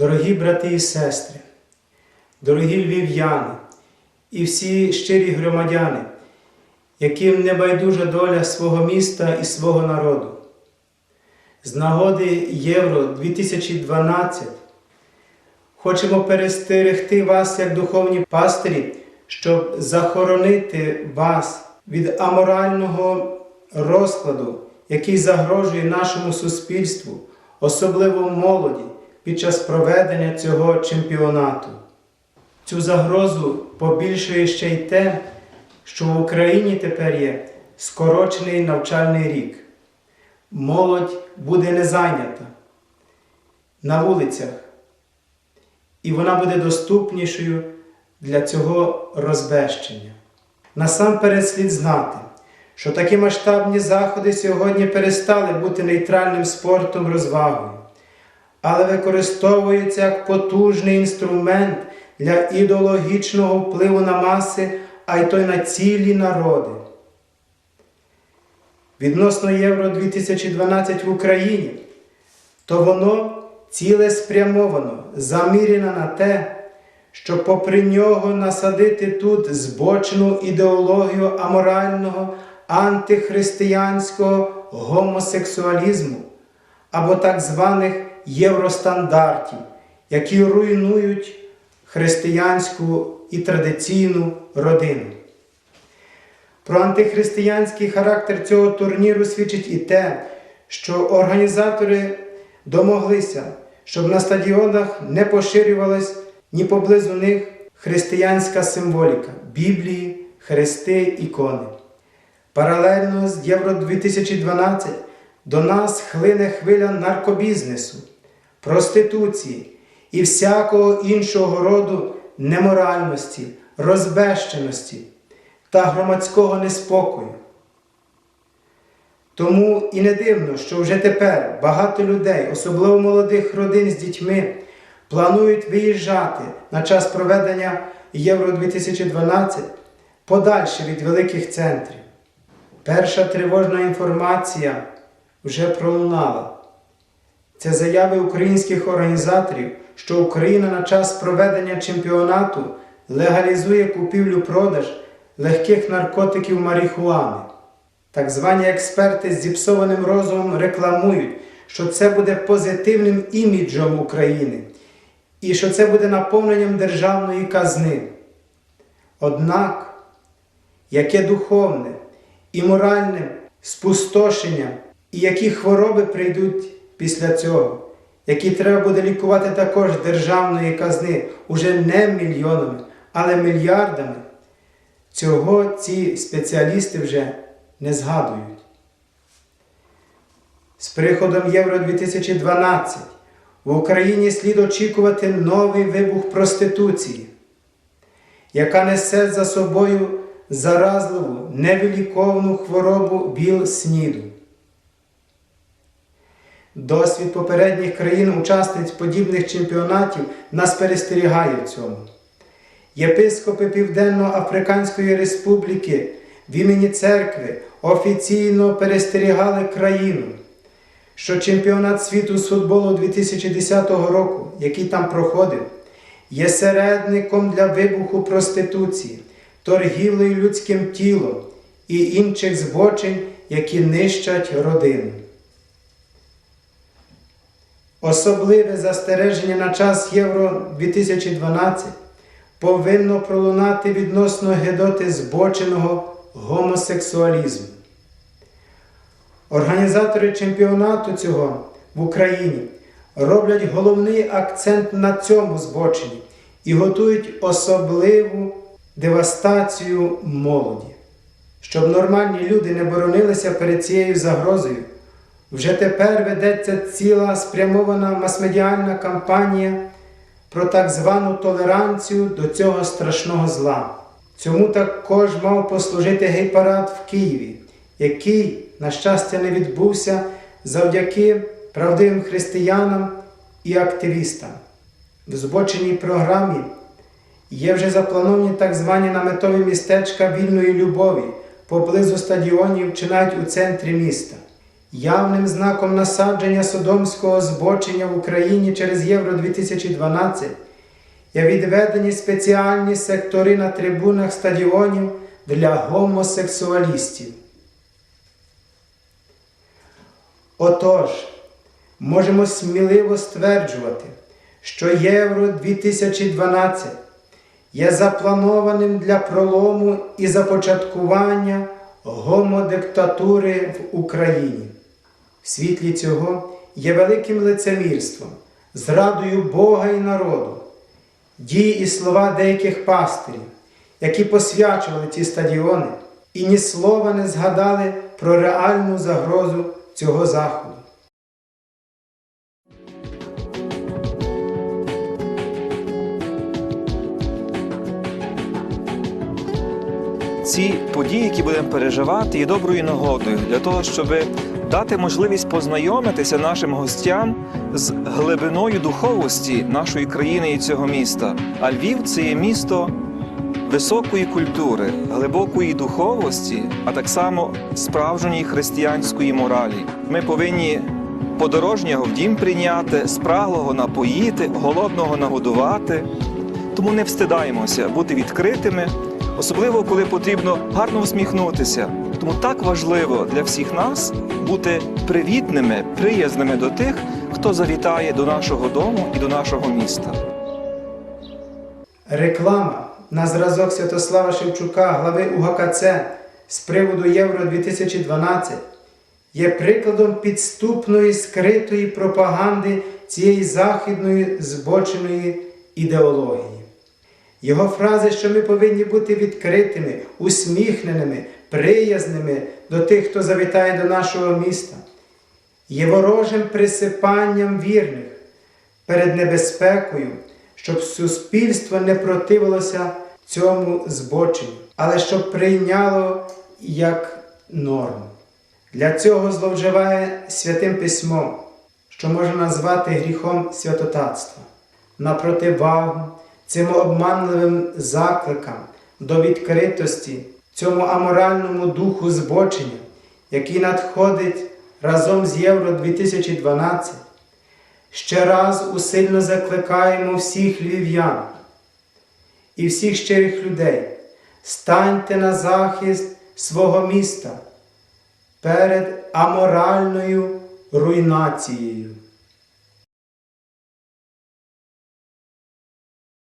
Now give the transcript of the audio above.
Дорогі брати і сестри, дорогі львів'яни і всі щирі громадяни, яким не байдужа доля свого міста і свого народу. З нагоди Євро 2012 хочемо перестерегти вас як духовні пастирі, щоб захоронити вас від аморального розкладу, який загрожує нашому суспільству, особливо молоді, під час проведення цього чемпіонату. Цю загрозу побільшує ще й те, що в Україні тепер є скорочений навчальний рік. Молодь буде не зайнята на вулицях, і вона буде доступнішою для цього розбещення. Насамперед слід знати, що такі масштабні заходи сьогодні перестали бути нейтральним спортом розвагою, але використовуються як потужний інструмент для ідеологічного впливу на маси, а й то й на цілі народи. Відносно Євро 2012 в Україні, то воно цілеспрямовано замірено на те, щоб попри нього насадити тут збочену ідеологію аморального антихристиянського гомосексуалізму або так званих євростандартів, які руйнують християнську і традиційну родину. Про антихристиянський характер цього турніру свідчить і те, що організатори домоглися, щоб на стадіонах не поширювалась ні поблизу них християнська символіка Біблії, хрести, ікони. Паралельно з Євро 2012 до нас хлине хвиля наркобізнесу, проституції і всякого іншого роду неморальності, розбещеності та громадського неспокою. Тому і не дивно, що вже тепер багато людей, особливо молодих родин з дітьми, планують виїжджати на час проведення Євро 2012 подальше від великих центрів. Перша тривожна інформація вже пролунала. Це заяви українських організаторів, що Україна на час проведення чемпіонату легалізує купівлю-продаж легких наркотиків марихуани. Так звані експерти з зіпсованим розумом рекламують, що це буде позитивним іміджем України і що це буде наповненням державної казни. Однак, яке духовне і моральне спустошення, і які хвороби прийдуть після цього, які треба буде лікувати також державної казни уже не мільйонами, але мільярдами, цього ці спеціалісти вже не згадують. З приходом Євро 2012 в Україні слід очікувати новий вибух проституції, яка несе за собою заразливу невиліковну хворобу біл сніду. Досвід попередніх країн-учасниць подібних чемпіонатів нас перестерігає в цьому. Єпископи Південно-Африканської Республіки в імені церкви офіційно перестерігали країну, що чемпіонат світу з футболу 2010 року, який там проходив, є середником для вибуху проституції, торгівлею людським тілом і інших збочень, які нищать родину. Особливе застереження на час Євро 2012 повинно пролунати відносно гедоти збоченого гомосексуалізму. Організатори чемпіонату цього в Україні роблять головний акцент на цьому збоченні і готують особливу девастацію молоді. Щоб нормальні люди не боронилися перед цією загрозою, вже тепер ведеться ціла спрямована масмедіальна кампанія про так звану толеранцію до цього страшного зла. Цьому також мав послужити гей-парад в Києві, який, на щастя, не відбувся завдяки правдивим християнам і активістам. В збоченій програмі є вже заплановані так звані наметові містечка вільної любові поблизу стадіонів чи навіть у центрі міста. Явним знаком насадження содомського збочення в Україні через Євро 2012 є відведені спеціальні сектори на трибунах стадіонів для гомосексуалістів. Отож, можемо сміливо стверджувати, що Євро 2012 є запланованим для пролому і започаткування гомодиктатури в Україні. В світлі цього є великим лицемірством, зрадою Бога і народу, дії і слова деяких пастирів, які посвячували ці стадіони і ні слова не згадали про реальну загрозу цього заходу. Ці події, які будемо переживати, є доброю нагодою для того, щоб дати можливість познайомитися нашим гостям з глибиною духовості нашої країни і цього міста. А Львів це є місто високої культури, глибокої духовості, а так само справжньої християнської моралі. Ми повинні подорожнього в дім прийняти, спраглого напоїти, голодного нагодувати. Тому не встидаємося бути відкритими, особливо коли потрібно гарно усміхнутися. Тому так важливо для всіх нас бути привітними, приязними до тих, хто завітає до нашого дому і до нашого міста. Реклама на зразок Святослава Шевчука, глави УГКЦ з приводу Євро 2012 є прикладом підступної скритої пропаганди цієї західної збоченої ідеології. Його фрази, що ми повинні бути відкритими, усміхненими, приязними до тих, хто завітає до нашого міста, є ворожим присипанням вірних перед небезпекою, щоб суспільство не противилося цьому збоченню, але щоб прийняло як норму. Для цього зловживає святим письмом, що можна назвати гріхом святотатства. На противагу цим обманливим закликам до відкритості, цьому аморальному духу збочення, який надходить разом з Євро 2012, ще раз усильно закликаємо всіх львів'ян і всіх щирих людей, станьте на захист свого міста перед аморальною руйнацією.